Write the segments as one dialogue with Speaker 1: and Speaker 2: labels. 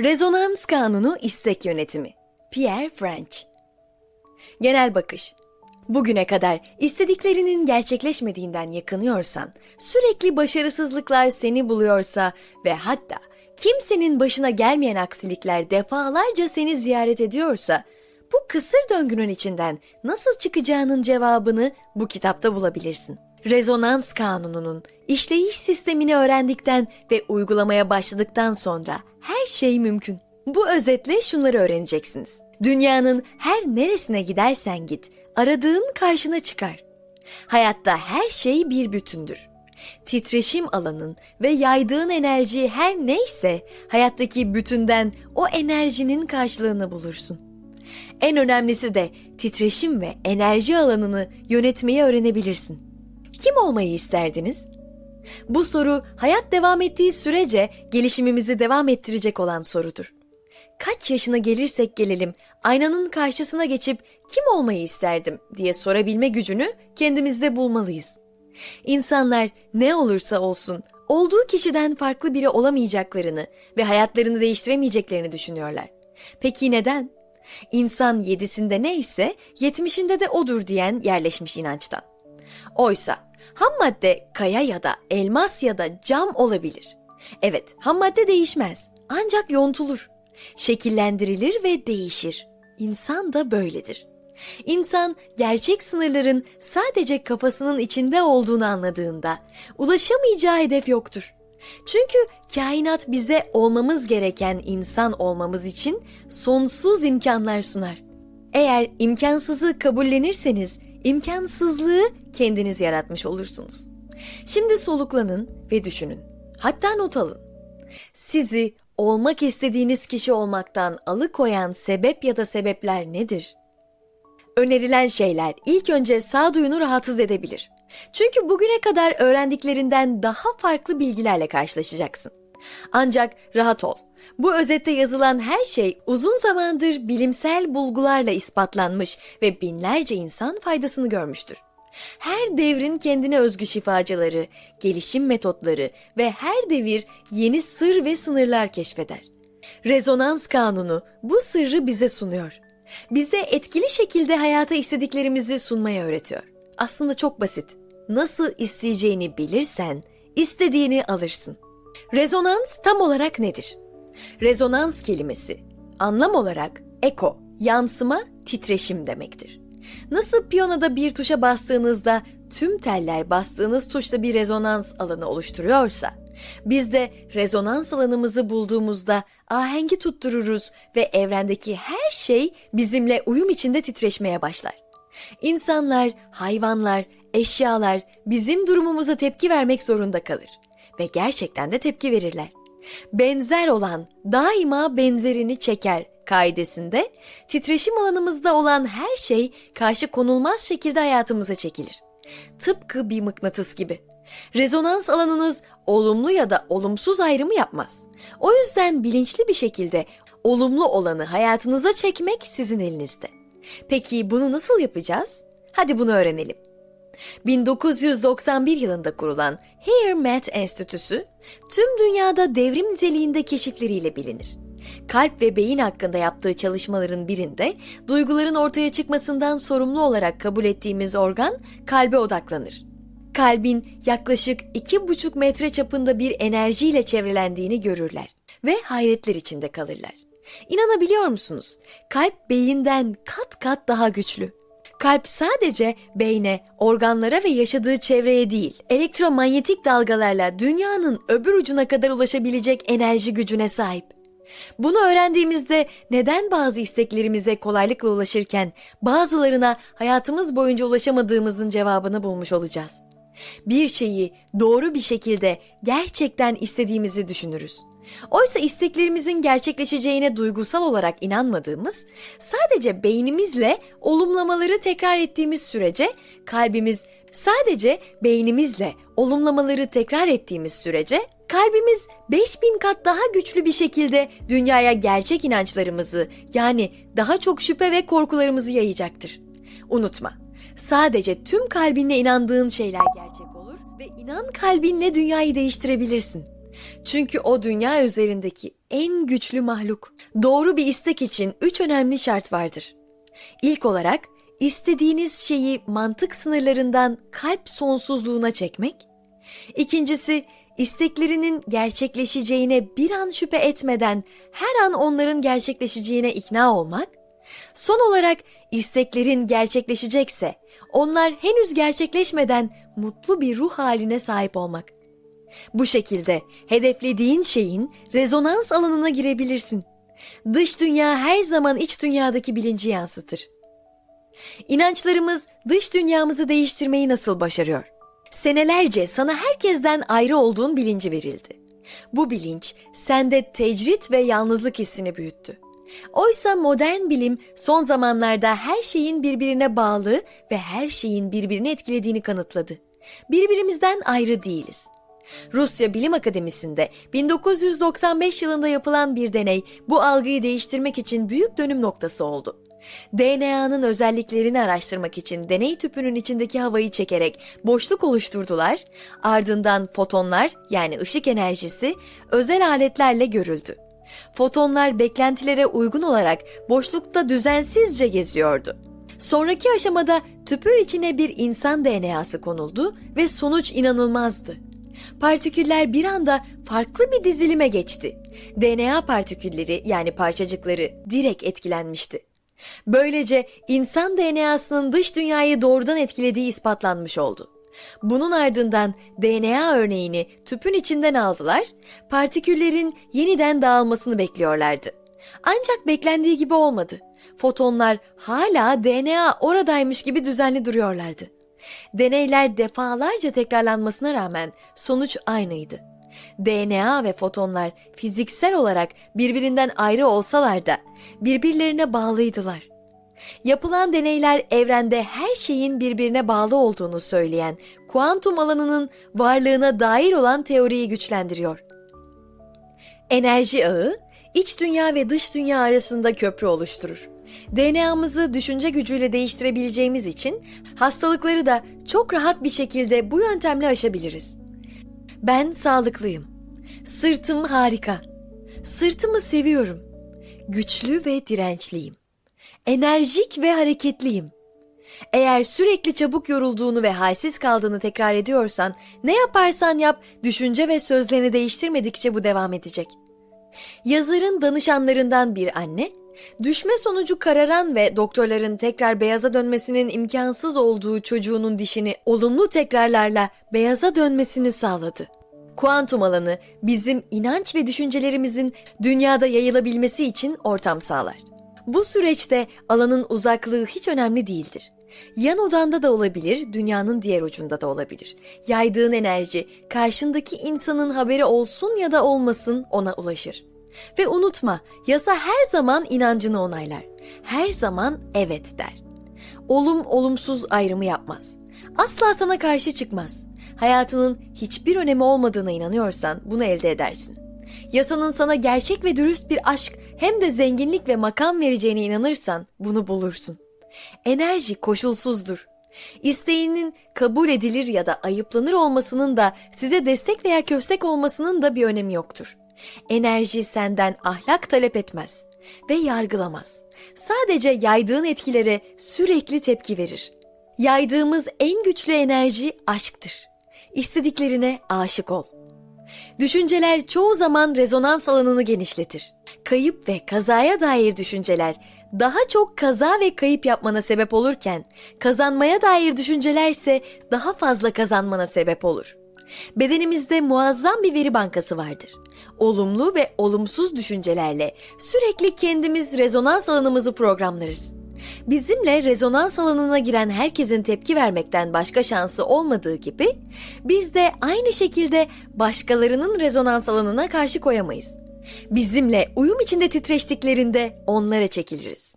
Speaker 1: Rezonans kanunu istek yönetimi. Pierre French. Genel bakış. Bugüne kadar istediklerinin gerçekleşmediğinden yakınıyorsan, sürekli başarısızlıklar seni buluyorsa ve hatta kimsenin başına gelmeyen aksilikler defalarca seni ziyaret ediyorsa, bu kısır döngünün içinden nasıl çıkacağının cevabını bu kitapta bulabilirsin. Rezonans kanununun işleyiş sistemini öğrendikten ve uygulamaya başladıktan sonra her şey mümkün. Bu özetle şunları öğreneceksiniz. Dünyanın her neresine gidersen git, aradığın karşına çıkar. Hayatta her şey bir bütündür. Titreşim alanın ve yaydığın enerji her neyse hayattaki bütünden o enerjinin karşılığını bulursun. En önemlisi de titreşim ve enerji alanını yönetmeyi öğrenebilirsin. Kim olmayı isterdiniz? Bu soru hayat devam ettiği sürece gelişimimizi devam ettirecek olan sorudur. Kaç yaşına gelirsek gelelim aynanın karşısına geçip kim olmayı isterdim diye sorabilme gücünü kendimizde bulmalıyız. İnsanlar ne olursa olsun olduğu kişiden farklı biri olamayacaklarını ve hayatlarını değiştiremeyeceklerini düşünüyorlar. Peki neden? İnsan yedisinde neyse yetmişinde de odur diyen yerleşmiş inançtan. Oysa ham madde kaya ya da elmas ya da cam olabilir. Evet, ham madde değişmez. Ancak yontulur. Şekillendirilir ve değişir. İnsan da böyledir. İnsan gerçek sınırların sadece kafasının içinde olduğunu anladığında ulaşamayacağı hedef yoktur. Çünkü kainat bize olmamız gereken insan olmamız için sonsuz imkanlar sunar. Eğer imkansızı kabullenirseniz imkansızlığı kendiniz yaratmış olursunuz. Şimdi soluklanın ve düşünün. Hatta not alın. Sizi olmak istediğiniz kişi olmaktan alıkoyan sebep ya da sebepler nedir? Önerilen şeyler ilk önce sağduyunu rahatsız edebilir. Çünkü bugüne kadar öğrendiklerinden daha farklı bilgilerle karşılaşacaksın. Ancak rahat ol. Bu özette yazılan her şey uzun zamandır bilimsel bulgularla ispatlanmış ve binlerce insan faydasını görmüştür. Her devrin kendine özgü şifacıları, gelişim metotları ve her devir yeni sır ve sınırlar keşfeder. Rezonans kanunu bu sırrı bize sunuyor. Bize etkili şekilde hayata istediklerimizi sunmayı öğretiyor. Aslında çok basit. Nasıl isteyeceğini bilirsen istediğini alırsın. Rezonans tam olarak nedir? Rezonans kelimesi anlam olarak eko, yansıma, titreşim demektir. Nasıl piyanoda bir tuşa bastığınızda tüm teller bastığınız tuşta bir rezonans alanı oluşturuyorsa, biz de rezonans alanımızı bulduğumuzda ahengi tuttururuz ve evrendeki her şey bizimle uyum içinde titreşmeye başlar. İnsanlar, hayvanlar, eşyalar bizim durumumuza tepki vermek zorunda kalır ve gerçekten de tepki verirler. Benzer olan daima benzerini çeker kaidesinde titreşim alanımızda olan her şey karşı konulmaz şekilde hayatımıza çekilir. Tıpkı bir mıknatıs gibi. Rezonans alanınız olumlu ya da olumsuz ayrımı yapmaz. O yüzden bilinçli bir şekilde olumlu olanı hayatınıza çekmek sizin elinizde. Peki bunu nasıl yapacağız? Hadi bunu öğrenelim. 1991 yılında kurulan HearMath Enstitüsü tüm dünyada devrim niteliğinde keşifleriyle bilinir. Kalp ve beyin hakkında yaptığı çalışmaların birinde duyguların ortaya çıkmasından sorumlu olarak kabul ettiğimiz organ kalbe odaklanır. Kalbin yaklaşık 2,5 metre çapında bir enerjiyle çevrelendiğini görürler ve hayretler içinde kalırlar. İnanabiliyor musunuz? Kalp beyinden kat kat daha güçlü. Kalp sadece beyne, organlara ve yaşadığı çevreye değil, elektromanyetik dalgalarla dünyanın öbür ucuna kadar ulaşabilecek enerji gücüne sahip. Bunu öğrendiğimizde neden bazı isteklerimize kolaylıkla ulaşırken bazılarına hayatımız boyunca ulaşamadığımızın cevabını bulmuş olacağız. Bir şeyi doğru bir şekilde gerçekten istediğimizi düşünürüz. Oysa isteklerimizin gerçekleşeceğine duygusal olarak inanmadığımız, sadece beynimizle olumlamaları tekrar ettiğimiz sürece kalbimiz sadece beynimizle olumlamaları tekrar ettiğimiz sürece kalbimiz 5000 kat daha güçlü bir şekilde dünyaya gerçek inançlarımızı yani daha çok şüphe ve korkularımızı yayacaktır. Unutma, sadece tüm kalbinle inandığın şeyler gerçek olur ve inan kalbinle dünyayı değiştirebilirsin. Çünkü o dünya üzerindeki en güçlü mahluk. Doğru bir istek için üç önemli şart vardır. İlk olarak istediğiniz şeyi mantık sınırlarından kalp sonsuzluğuna çekmek. İkincisi isteklerinin gerçekleşeceğine bir an şüphe etmeden her an onların gerçekleşeceğine ikna olmak. Son olarak isteklerin gerçekleşecekse onlar henüz gerçekleşmeden mutlu bir ruh haline sahip olmak. Bu şekilde hedeflediğin şeyin rezonans alanına girebilirsin. Dış dünya her zaman iç dünyadaki bilinci yansıtır. İnançlarımız dış dünyamızı değiştirmeyi nasıl başarıyor? Senelerce sana herkesten ayrı olduğun bilinci verildi. Bu bilinç sende tecrit ve yalnızlık hissini büyüttü. Oysa modern bilim son zamanlarda her şeyin birbirine bağlı ve her şeyin birbirini etkilediğini kanıtladı. Birbirimizden ayrı değiliz. Rusya Bilim Akademisi'nde 1995 yılında yapılan bir deney bu algıyı değiştirmek için büyük dönüm noktası oldu. DNA'nın özelliklerini araştırmak için deney tüpünün içindeki havayı çekerek boşluk oluşturdular. Ardından fotonlar yani ışık enerjisi özel aletlerle görüldü. Fotonlar beklentilere uygun olarak boşlukta düzensizce geziyordu. Sonraki aşamada tüpür içine bir insan DNA'sı konuldu ve sonuç inanılmazdı. Partiküller bir anda farklı bir dizilime geçti. DNA partikülleri yani parçacıkları direkt etkilenmişti. Böylece insan DNA'sının dış dünyayı doğrudan etkilediği ispatlanmış oldu. Bunun ardından DNA örneğini tüpün içinden aldılar, partiküllerin yeniden dağılmasını bekliyorlardı. Ancak beklendiği gibi olmadı. Fotonlar hala DNA oradaymış gibi düzenli duruyorlardı. Deneyler defalarca tekrarlanmasına rağmen sonuç aynıydı. DNA ve fotonlar fiziksel olarak birbirinden ayrı olsalar da birbirlerine bağlıydılar. Yapılan deneyler evrende her şeyin birbirine bağlı olduğunu söyleyen kuantum alanının varlığına dair olan teoriyi güçlendiriyor. Enerji ağı, iç dünya ve dış dünya arasında köprü oluşturur. DNA'mızı düşünce gücüyle değiştirebileceğimiz için hastalıkları da çok rahat bir şekilde bu yöntemle aşabiliriz. Ben sağlıklıyım. Sırtım harika. Sırtımı seviyorum. Güçlü ve dirençliyim. Enerjik ve hareketliyim. Eğer sürekli çabuk yorulduğunu ve halsiz kaldığını tekrar ediyorsan, ne yaparsan yap, düşünce ve sözlerini değiştirmedikçe bu devam edecek. Yazarın danışanlarından bir anne, düşme sonucu kararan ve doktorların tekrar beyaza dönmesinin imkansız olduğu çocuğunun dişini olumlu tekrarlarla beyaza dönmesini sağladı. Kuantum alanı bizim inanç ve düşüncelerimizin dünyada yayılabilmesi için ortam sağlar. Bu süreçte alanın uzaklığı hiç önemli değildir. Yan odanda da olabilir, dünyanın diğer ucunda da olabilir. Yaydığın enerji karşındaki insanın haberi olsun ya da olmasın ona ulaşır. Ve unutma, yasa her zaman inancını onaylar. Her zaman evet der. Olum olumsuz ayrımı yapmaz. Asla sana karşı çıkmaz. Hayatının hiçbir önemi olmadığına inanıyorsan bunu elde edersin. Yasanın sana gerçek ve dürüst bir aşk hem de zenginlik ve makam vereceğine inanırsan bunu bulursun. Enerji koşulsuzdur. İsteğinin kabul edilir ya da ayıplanır olmasının da size destek veya köstek olmasının da bir önemi yoktur. Enerji senden ahlak talep etmez ve yargılamaz. Sadece yaydığın etkilere sürekli tepki verir. Yaydığımız en güçlü enerji aşktır. İstediklerine aşık ol. Düşünceler çoğu zaman rezonans alanını genişletir. Kayıp ve kazaya dair düşünceler daha çok kaza ve kayıp yapmana sebep olurken, kazanmaya dair düşüncelerse daha fazla kazanmana sebep olur. Bedenimizde muazzam bir veri bankası vardır. Olumlu ve olumsuz düşüncelerle sürekli kendimiz rezonans alanımızı programlarız. Bizimle rezonans alanına giren herkesin tepki vermekten başka şansı olmadığı gibi biz de aynı şekilde başkalarının rezonans alanına karşı koyamayız. Bizimle uyum içinde titreştiklerinde onlara çekiliriz.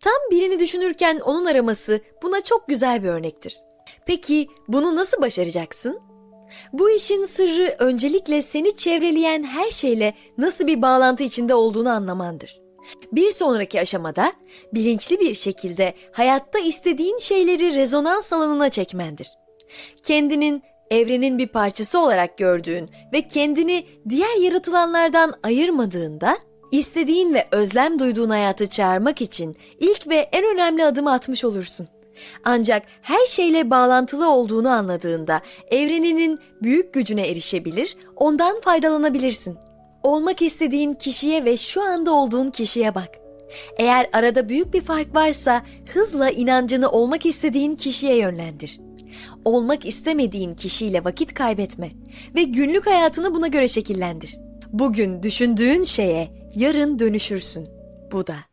Speaker 1: Tam birini düşünürken onun araması buna çok güzel bir örnektir. Peki bunu nasıl başaracaksın? Bu işin sırrı öncelikle seni çevreleyen her şeyle nasıl bir bağlantı içinde olduğunu anlamandır. Bir sonraki aşamada bilinçli bir şekilde hayatta istediğin şeyleri rezonans alanına çekmendir. Kendinin evrenin bir parçası olarak gördüğün ve kendini diğer yaratılanlardan ayırmadığında, istediğin ve özlem duyduğun hayatı çağırmak için ilk ve en önemli adımı atmış olursun. Ancak her şeyle bağlantılı olduğunu anladığında evreninin büyük gücüne erişebilir, ondan faydalanabilirsin. Olmak istediğin kişiye ve şu anda olduğun kişiye bak. Eğer arada büyük bir fark varsa hızla inancını olmak istediğin kişiye yönlendir. Olmak istemediğin kişiyle vakit kaybetme ve günlük hayatını buna göre şekillendir. Bugün düşündüğün şeye yarın dönüşürsün. Bu da.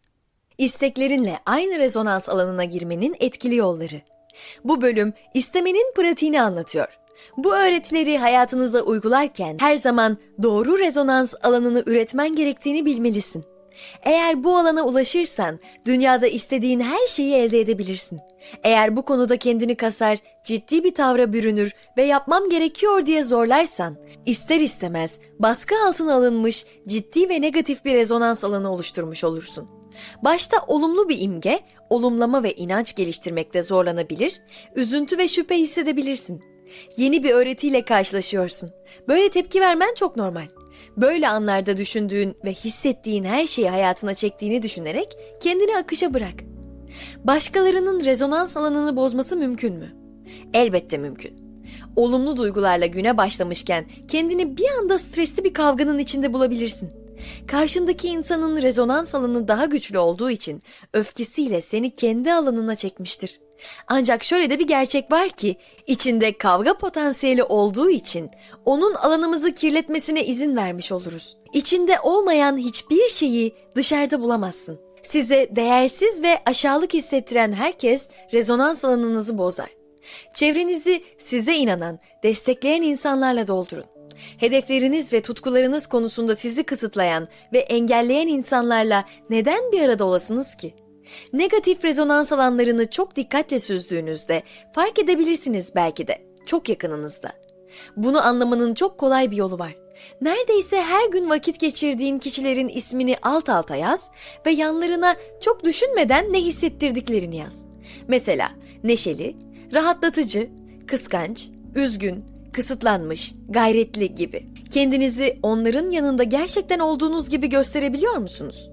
Speaker 1: İsteklerinle aynı rezonans alanına girmenin etkili yolları. Bu bölüm istemenin pratiğini anlatıyor. Bu öğretileri hayatınıza uygularken her zaman doğru rezonans alanını üretmen gerektiğini bilmelisin. Eğer bu alana ulaşırsan dünyada istediğin her şeyi elde edebilirsin. Eğer bu konuda kendini kasar, ciddi bir tavra bürünür ve yapmam gerekiyor diye zorlarsan, ister istemez baskı altına alınmış ciddi ve negatif bir rezonans alanı oluşturmuş olursun. Başta olumlu bir imge, olumlama ve inanç geliştirmekte zorlanabilir, üzüntü ve şüphe hissedebilirsin. Yeni bir öğretiyle karşılaşıyorsun. Böyle tepki vermen çok normal. Böyle anlarda düşündüğün ve hissettiğin her şeyi hayatına çektiğini düşünerek kendini akışa bırak. Başkalarının rezonans alanını bozması mümkün mü? Elbette mümkün. Olumlu duygularla güne başlamışken kendini bir anda stresli bir kavganın içinde bulabilirsin. Karşındaki insanın rezonans alanı daha güçlü olduğu için öfkesiyle seni kendi alanına çekmiştir. Ancak şöyle de bir gerçek var ki içinde kavga potansiyeli olduğu için onun alanımızı kirletmesine izin vermiş oluruz. İçinde olmayan hiçbir şeyi dışarıda bulamazsın. Size değersiz ve aşağılık hissettiren herkes rezonans alanınızı bozar. Çevrenizi size inanan, destekleyen insanlarla doldurun. Hedefleriniz ve tutkularınız konusunda sizi kısıtlayan ve engelleyen insanlarla neden bir arada olasınız ki? Negatif rezonans alanlarını çok dikkatle süzdüğünüzde fark edebilirsiniz belki de çok yakınınızda. Bunu anlamanın çok kolay bir yolu var. Neredeyse her gün vakit geçirdiğin kişilerin ismini alt alta yaz ve yanlarına çok düşünmeden ne hissettirdiklerini yaz. Mesela neşeli, rahatlatıcı, kıskanç, üzgün, kısıtlanmış, gayretli gibi. Kendinizi onların yanında gerçekten olduğunuz gibi gösterebiliyor musunuz?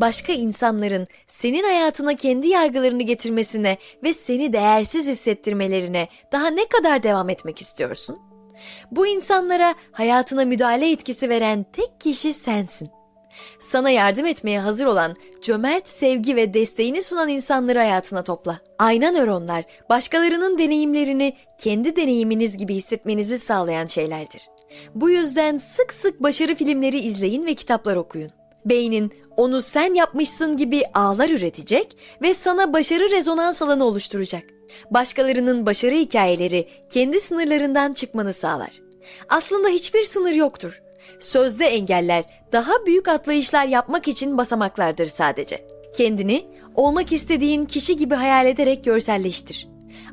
Speaker 1: Başka insanların senin hayatına kendi yargılarını getirmesine ve seni değersiz hissettirmelerine daha ne kadar devam etmek istiyorsun? Bu insanlara hayatına müdahale etkisi veren tek kişi sensin. Sana yardım etmeye hazır olan, cömert sevgi ve desteğini sunan insanları hayatına topla. Ayna nöronlar, başkalarının deneyimlerini kendi deneyiminiz gibi hissetmenizi sağlayan şeylerdir. Bu yüzden sık sık başarı filmleri izleyin ve kitaplar okuyun. Beynin onu sen yapmışsın gibi ağlar üretecek ve sana başarı rezonans alanı oluşturacak. Başkalarının başarı hikayeleri kendi sınırlarından çıkmanı sağlar. Aslında hiçbir sınır yoktur. Sözde engeller daha büyük atlayışlar yapmak için basamaklardır sadece. Kendini olmak istediğin kişi gibi hayal ederek görselleştir.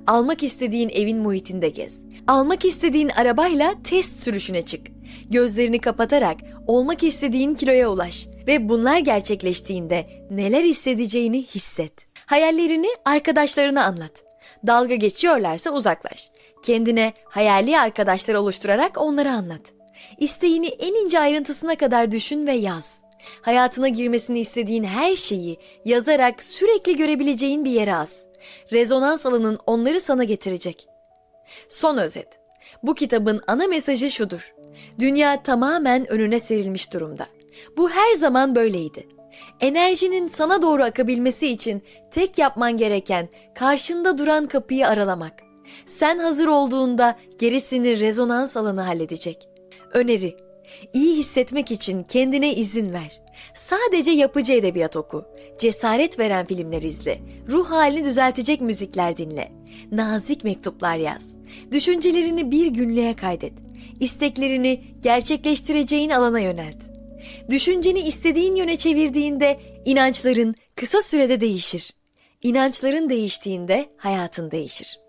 Speaker 1: Almak istediğin evin muhitinde gez. Almak istediğin arabayla test sürüşüne çık. Gözlerini kapatarak olmak istediğin kiloya ulaş ve bunlar gerçekleştiğinde neler hissedeceğini hisset. Hayallerini arkadaşlarına anlat. Dalga geçiyorlarsa uzaklaş. Kendine hayali arkadaşlar oluşturarak onları anlat. İsteğini en ince ayrıntısına kadar düşün ve yaz. Hayatına girmesini istediğin her şeyi yazarak sürekli görebileceğin bir yere az. Rezonans alanın onları sana getirecek. Son özet. Bu kitabın ana mesajı şudur. Dünya tamamen önüne serilmiş durumda. Bu her zaman böyleydi. Enerjinin sana doğru akabilmesi için tek yapman gereken karşında duran kapıyı aralamak. Sen hazır olduğunda gerisini rezonans alanı halledecek. Öneri. İyi hissetmek için kendine izin ver. Sadece yapıcı edebiyat oku. Cesaret veren filmler izle. Ruh halini düzeltecek müzikler dinle. Nazik mektuplar yaz. Düşüncelerini bir günlüğe kaydet. İsteklerini gerçekleştireceğin alana yönelt. Düşünceni istediğin yöne çevirdiğinde inançların kısa sürede değişir. İnançların değiştiğinde hayatın değişir.